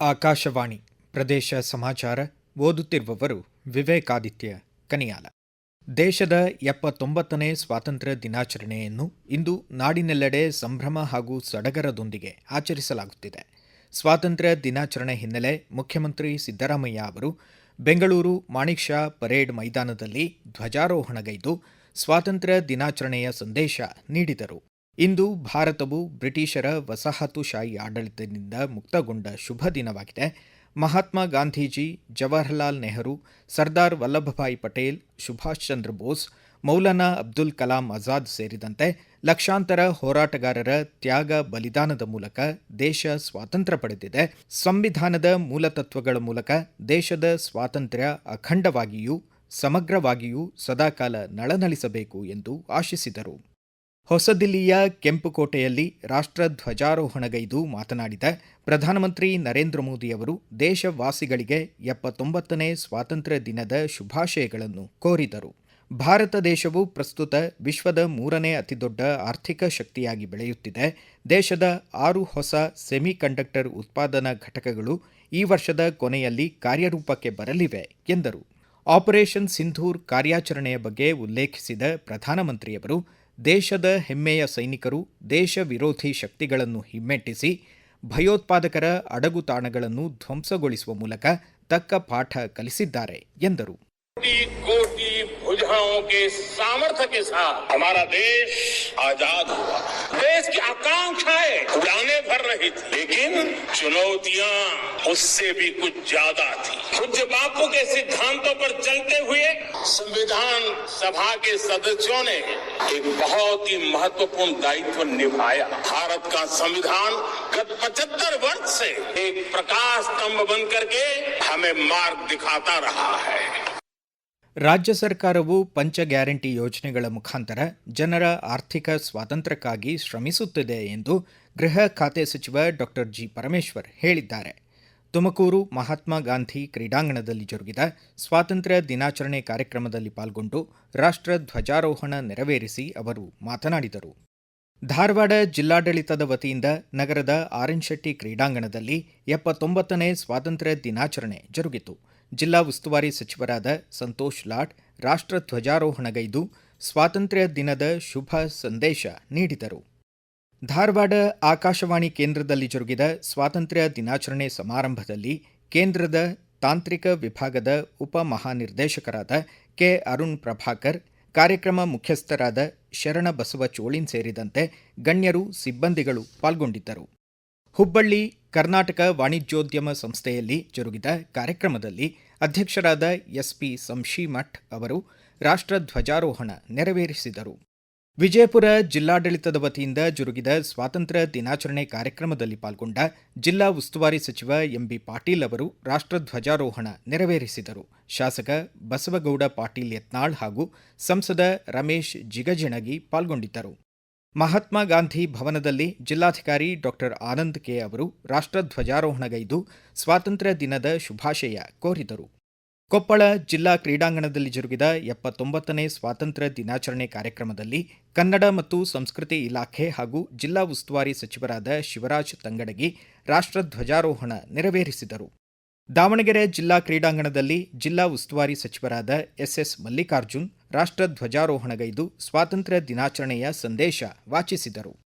ಆಕಾಶವಾಣಿ ಪ್ರದೇಶ ಸಮಾಚಾರ ಓದುತ್ತಿರುವವರು ವಿವೇಕಾದಿತ್ಯ ಕನಿಯಾಲ. ದೇಶದ ಎಪ್ಪತ್ತೊಂಬತ್ತನೇ ಸ್ವಾತಂತ್ರ್ಯ ದಿನಾಚರಣೆಯನ್ನು ಇಂದು ನಾಡಿನೆಲ್ಲೆಡೆ ಸಂಭ್ರಮ ಹಾಗೂ ಸಡಗರದೊಂದಿಗೆ ಆಚರಿಸಲಾಗುತ್ತಿದೆ. ಸ್ವಾತಂತ್ರ್ಯ ದಿನಾಚರಣೆ ಹಿನ್ನೆಲೆ ಮುಖ್ಯಮಂತ್ರಿ ಸಿದ್ದರಾಮಯ್ಯ ಅವರು ಬೆಂಗಳೂರು ಮಾಣಿಕ್ ಷಾ ಪರೇಡ್ ಮೈದಾನದಲ್ಲಿ ಧ್ವಜಾರೋಹಣಗೈದು ಸ್ವಾತಂತ್ರ್ಯ ದಿನಾಚರಣೆಯ ಸಂದೇಶ ನೀಡಿದರು. ಇಂದು ಭಾರತವು ಬ್ರಿಟಿಷರ ವಸಾಹತುಶಾಹಿ ಆಡಳಿತದಿಂದ ಮುಕ್ತಗೊಂಡ ಶುಭ ದಿನವಾಗಿದೆ. ಮಹಾತ್ಮ ಗಾಂಧೀಜಿ, ಜವಾಹರ್ಲಾಲ್ ನೆಹರು, ಸರ್ದಾರ್ ವಲ್ಲಭಭಾಯಿ ಪಟೇಲ್, ಸುಭಾಷ್ ಚಂದ್ರ ಬೋಸ್, ಮೌಲಾನಾ ಅಬ್ದುಲ್ ಕಲಾಂ ಆಜಾದ್ ಸೇರಿದಂತೆ ಲಕ್ಷಾಂತರ ಹೋರಾಟಗಾರರ ತ್ಯಾಗ ಬಲಿದಾನದ ಮೂಲಕ ದೇಶ ಸ್ವಾತಂತ್ರ್ಯ ಪಡೆದಿದೆ. ಸಂವಿಧಾನದ ಮೂಲತತ್ವಗಳ ಮೂಲಕ ದೇಶದ ಸ್ವಾತಂತ್ರ್ಯ ಅಖಂಡವಾಗಿಯೂ, ಸಮಗ್ರವಾಗಿಯೂ ಸದಾಕಾಲ ನಳನಳಿಸಬೇಕು ಎಂದು ಆಶಿಸಿದರು. ಹೊಸದಿಲ್ಲಿಯ ಕೆಂಪುಕೋಟೆಯಲ್ಲಿ ರಾಷ್ಟ್ರ ಧ್ವಜಾರೋಹಣಗೈದು ಮಾತನಾಡಿದ ಪ್ರಧಾನಮಂತ್ರಿ ನರೇಂದ್ರ ಮೋದಿಯವರು ದೇಶವಾಸಿಗಳಿಗೆ ಎಪ್ಪತ್ತೊಂಬತ್ತನೇ ಸ್ವಾತಂತ್ರ್ಯ ದಿನದ ಶುಭಾಶಯಗಳನ್ನು ಕೋರಿದರು. ಭಾರತ ದೇಶವು ಪ್ರಸ್ತುತ ವಿಶ್ವದ ಮೂರನೇ ಅತಿದೊಡ್ಡ ಆರ್ಥಿಕ ಶಕ್ತಿಯಾಗಿ ಬೆಳೆಯುತ್ತಿದೆ. ದೇಶದ ಆರು ಹೊಸ ಸೆಮಿ ಕಂಡಕ್ಟರ್ ಉತ್ಪಾದನಾ ಘಟಕಗಳು ಈ ವರ್ಷದ ಕೊನೆಯಲ್ಲಿ ಕಾರ್ಯರೂಪಕ್ಕೆ ಬರಲಿವೆ, ಎಂದರು. ಆಪರೇಷನ್ ಸಿಂಧೂರ್ ಕಾರ್ಯಾಚರಣೆಯ ಬಗ್ಗೆ ಉಲ್ಲೇಖಿಸಿದ ಪ್ರಧಾನಮಂತ್ರಿಯವರು ದೇಶದ ಹೆಮ್ಮೆಯ ಸೈನಿಕರು ದೇಶ ವಿರೋಧಿ ಶಕ್ತಿಗಳನ್ನು ಹಿಮ್ಮೆಟ್ಟಿಸಿ ಭಯೋತ್ಪಾದಕರ ಅಡಗುತಾಣಗಳನ್ನು ಧ್ವಂಸಗೊಳಿಸುವ ಮೂಲಕ ತಕ್ಕ ಪಾಠ ಕಲಿಸಿದ್ದಾರೆ ಎಂದರು कोटि कोटि भुजाओं के सामर्थ्य के साथ हमारा देश आजाद हुआ देश की आकांक्षाएं उड़ाने भर रही थी लेकिन चुनौतियां उससे भी कुछ ज्यादा थी पूज्य बापू के सिद्धांतों पर चलते हुए संविधान सभा के सदस्यों ने एक बहुत ही महत्वपूर्ण दायित्व निभाया भारत का संविधान गत 75 वर्ष से एक प्रकाश स्तंभ बन करके हमें मार्ग दिखाता रहा है ರಾಜ್ಯ ಸರ್ಕಾರವು ಪಂಚ ಗ್ಯಾರಂಟಿ ಯೋಜನೆಗಳ ಮುಖಾಂತರ ಜನರ ಆರ್ಥಿಕ ಸ್ವಾತಂತ್ರ್ಯಕ್ಕಾಗಿ ಶ್ರಮಿಸುತ್ತಿದೆ ಎಂದು ಗೃಹ ಖಾತೆ ಸಚಿವ ಡಾಕ್ಟರ್ ಜಿ ಪರಮೇಶ್ವರ್ ಹೇಳಿದ್ದಾರೆ. ತುಮಕೂರು ಮಹಾತ್ಮ ಗಾಂಧಿ ಕ್ರೀಡಾಂಗಣದಲ್ಲಿ ಜರುಗಿದ ಸ್ವಾತಂತ್ರ್ಯ ದಿನಾಚರಣೆ ಕಾರ್ಯಕ್ರಮದಲ್ಲಿ ಪಾಲ್ಗೊಂಡು ರಾಷ್ಟ್ರ ಧ್ವಜಾರೋಹಣ ನೆರವೇರಿಸಿ ಅವರು ಮಾತನಾಡಿದರು. ಧಾರವಾಡ ಜಿಲ್ಲಾಡಳಿತದ ವತಿಯಿಂದ ನಗರದ ಆರ್ಎನ್ ಶೆಟ್ಟಿ ಕ್ರೀಡಾಂಗಣದಲ್ಲಿ ಎಪ್ಪತ್ತೊಂಬತ್ತನೇ ಸ್ವಾತಂತ್ರ್ಯ ದಿನಾಚರಣೆ ಜರುಗಿತು. ಜಿಲ್ಲಾ ಉಸ್ತುವಾರಿ ಸಚಿವರಾದ ಸಂತೋಷ್ ಲಾಡ್ ರಾಷ್ಟ್ರ ಧ್ವಜಾರೋಹಣಗೈದು ಸ್ವಾತಂತ್ರ್ಯ ದಿನದ ಶುಭ ಸಂದೇಶ ನೀಡಿದರು. ಧಾರವಾಡ ಆಕಾಶವಾಣಿ ಕೇಂದ್ರದಲ್ಲಿ ಜರುಗಿದ ಸ್ವಾತಂತ್ರ್ಯ ದಿನಾಚರಣೆ ಸಮಾರಂಭದಲ್ಲಿ ಕೇಂದ್ರದ ತಾಂತ್ರಿಕ ವಿಭಾಗದ ಉಪ ಮಹಾನಿರ್ದೇಶಕರಾದ ಕೆ ಅರುಣ್ ಪ್ರಭಾಕರ್, ಕಾರ್ಯಕ್ರಮ ಮುಖ್ಯಸ್ಥರಾದ ಶರಣ ಬಸವ ಚೋಳಿನ್ ಸೇರಿದಂತೆ ಗಣ್ಯರು, ಸಿಬ್ಬಂದಿಗಳು ಪಾಲ್ಗೊಂಡಿದ್ದರು. ಹುಬ್ಬಳ್ಳಿ ಕರ್ನಾಟಕ ವಾಣಿಜ್ಯೋದ್ಯಮ ಸಂಸ್ಥೆಯಲ್ಲಿ ಜರುಗಿದ ಕಾರ್ಯಕ್ರಮದಲ್ಲಿ ಅಧ್ಯಕ್ಷರಾದ ಎಸ್ಪಿ ಸಂಶಿಮಠ್ ಅವರು ರಾಷ್ಟ್ರ ಧ್ವಜಾರೋಹಣ ನೆರವೇರಿಸಿದರು. ವಿಜಯಪುರ ಜಿಲ್ಲಾಡಳಿತದ ವತಿಯಿಂದ ಜರುಗಿದ ಸ್ವಾತಂತ್ರ್ಯ ದಿನಾಚರಣೆ ಕಾರ್ಯಕ್ರಮದಲ್ಲಿ ಪಾಲ್ಗೊಂಡ ಜಿಲ್ಲಾ ಉಸ್ತುವಾರಿ ಸಚಿವ ಎಂಬಿ ಪಾಟೀಲ್ ಅವರು ರಾಷ್ಟ್ರಧ್ವಜಾರೋಹಣ ನೆರವೇರಿಸಿದರು. ಶಾಸಕ ಬಸವಗೌಡ ಪಾಟೀಲ್ ಯತ್ನಾಳ್ ಹಾಗೂ ಸಂಸದ ರಮೇಶ್ ಜಿಗಜಿಣಗಿ ಪಾಲ್ಗೊಂಡಿದ್ದರು. ಮಹಾತ್ಮ ಗಾಂಧಿ ಭವನದಲ್ಲಿ ಜಿಲ್ಲಾಧಿಕಾರಿ ಡಾಕ್ಟರ್ ಆನಂದ್ ಕೆ ಅವರು ರಾಷ್ಟ್ರಧ್ವಜಾರೋಹಣಗೈದು ಸ್ವಾತಂತ್ರ್ಯ ದಿನದ ಶುಭಾಶಯ ಕೋರಿದರು. ಕೊಪ್ಪಳ ಜಿಲ್ಲಾ ಕ್ರೀಡಾಂಗಣದಲ್ಲಿ ಜರುಗಿದ ಎಪ್ಪತ್ತೊಂಬತ್ತನೇ ಸ್ವಾತಂತ್ರ್ಯ ದಿನಾಚರಣೆ ಕಾರ್ಯಕ್ರಮದಲ್ಲಿ ಕನ್ನಡ ಮತ್ತು ಸಂಸ್ಕೃತಿ ಇಲಾಖೆ ಹಾಗೂ ಜಿಲ್ಲಾ ಉಸ್ತುವಾರಿ ಸಚಿವರಾದ ಶಿವರಾಜ್ ತಂಗಡಗಿ ರಾಷ್ಟ್ರಧ್ವಜಾರೋಹಣ ನೆರವೇರಿಸಿದರು. ದಾವಣಗೆರೆ ಜಿಲ್ಲಾ ಕ್ರೀಡಾಂಗಣದಲ್ಲಿ ಜಿಲ್ಲಾ ಉಸ್ತುವಾರಿ ಸಚಿವರಾದ ಎಸ್ಎಸ್ ಮಲ್ಲಿಕಾರ್ಜುನ್ ರಾಷ್ಟ್ರಧ್ವಜಾರೋಹಣಗೈದು ಸ್ವಾತಂತ್ರ್ಯ ದಿನಾಚರಣೆಯ ಸಂದೇಶ ವಾಚಿಸಿದರು.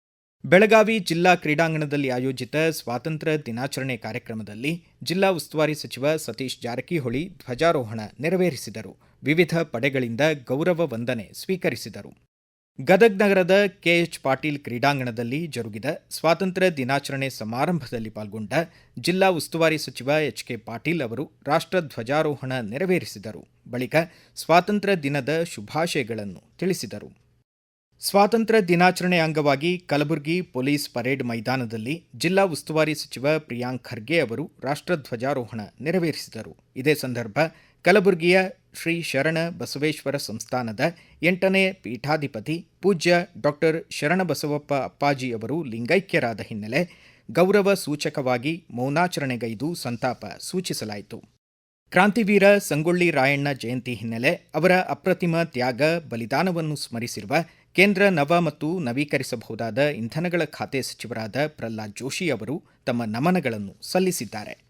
ಬೆಳಗಾವಿ ಜಿಲ್ಲಾ ಕ್ರೀಡಾಂಗಣದಲ್ಲಿ ಆಯೋಜಿತ ಸ್ವಾತಂತ್ರ್ಯ ದಿನಾಚರಣೆ ಕಾರ್ಯಕ್ರಮದಲ್ಲಿ ಜಿಲ್ಲಾ ಉಸ್ತುವಾರಿ ಸಚಿವ ಸತೀಶ್ ಜಾರಕಿಹೊಳಿ ಧ್ವಜಾರೋಹಣ ನೆರವೇರಿಸಿದರು. ವಿವಿಧ ಪಡೆಗಳಿಂದ ಗೌರವ ವಂದನೆ ಸ್ವೀಕರಿಸಿದರು. ಗದಗ್ ನಗರದ ಕೆಎಚ್ ಪಾಟೀಲ್ ಕ್ರೀಡಾಂಗಣದಲ್ಲಿ ಜರುಗಿದ ಸ್ವಾತಂತ್ರ್ಯ ದಿನಾಚರಣೆ ಸಮಾರಂಭದಲ್ಲಿ ಪಾಲ್ಗೊಂಡ ಜಿಲ್ಲಾ ಉಸ್ತುವಾರಿ ಸಚಿವ ಎಚ್ ಕೆ ಪಾಟೀಲ್ ಅವರು ರಾಷ್ಟ್ರ ಧ್ವಜಾರೋಹಣ ನೆರವೇರಿಸಿದರು. ಬಳಿಕ ಸ್ವಾತಂತ್ರ್ಯ ದಿನದ ಶುಭಾಶಯಗಳನ್ನು ತಿಳಿಸಿದರು. ಸ್ವಾತಂತ್ರ್ಯ ದಿನಾಚರಣೆ ಅಂಗವಾಗಿ ಕಲಬುರಗಿ ಪೊಲೀಸ್ ಪರೇಡ್ ಮೈದಾನದಲ್ಲಿ ಜಿಲ್ಲಾ ಉಸ್ತುವಾರಿ ಸಚಿವ ಪ್ರಿಯಾಂಕ್ ಖರ್ಗೆ ಅವರು ರಾಷ್ಟ್ರಧ್ವಜಾರೋಹಣ ನೆರವೇರಿಸಿದರು. ಇದೇ ಸಂದರ್ಭ ಕಲಬುರಗಿಯ ಶ್ರೀ ಶರಣ ಬಸವೇಶ್ವರ ಸಂಸ್ಥಾನದ ಎಂಟನೇ ಪೀಠಾಧಿಪತಿ ಪೂಜ್ಯ ಡಾಕ್ಟರ್ ಶರಣಬಸವಪ್ಪ ಅಪ್ಪಾಜಿ ಅವರು ಲಿಂಗೈಕ್ಯರಾದ ಹಿನ್ನೆಲೆ ಗೌರವ ಸೂಚಕವಾಗಿ ಮೌನಾಚರಣೆಗೈದು ಸಂತಾಪ ಸೂಚಿಸಲಾಯಿತು. ಕ್ರಾಂತಿವೀರ ಸಂಗೊಳ್ಳಿ ರಾಯಣ್ಣ ಜಯಂತಿ ಹಿನ್ನೆಲೆ ಅವರ ಅಪ್ರತಿಮ ತ್ಯಾಗ ಬಲಿದಾನವನ್ನು ಸ್ಮರಿಸಿರುವ ಕೇಂದ್ರ ನವ ಮತ್ತು ನವೀಕರಿಸಬಹುದಾದ ಇಂಧನಗಳ ಖಾತೆ ಸಚಿವರಾದ ಪ್ರಹ್ಲಾದ್ ಜೋಶಿ ಅವರು ತಮ್ಮ ನಮನಗಳನ್ನು ಸಲ್ಲಿಸಿದ್ದಾರೆ.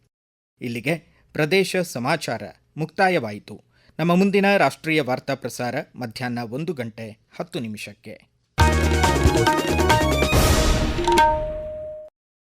ಇಲ್ಲಿಗೆ ಪ್ರದೇಶ ಸಮಾಚಾರ ಮುಕ್ತಾಯವಾಯಿತು. ನಮ್ಮ ಮುಂದಿನ ರಾಷ್ಟ್ರೀಯ ವಾರ್ತಾ ಪ್ರಸಾರ ಮಧ್ಯಾಹ್ನ ಒಂದು ಗಂಟೆ ಹತ್ತು ನಿಮಿಷಕ್ಕೆ.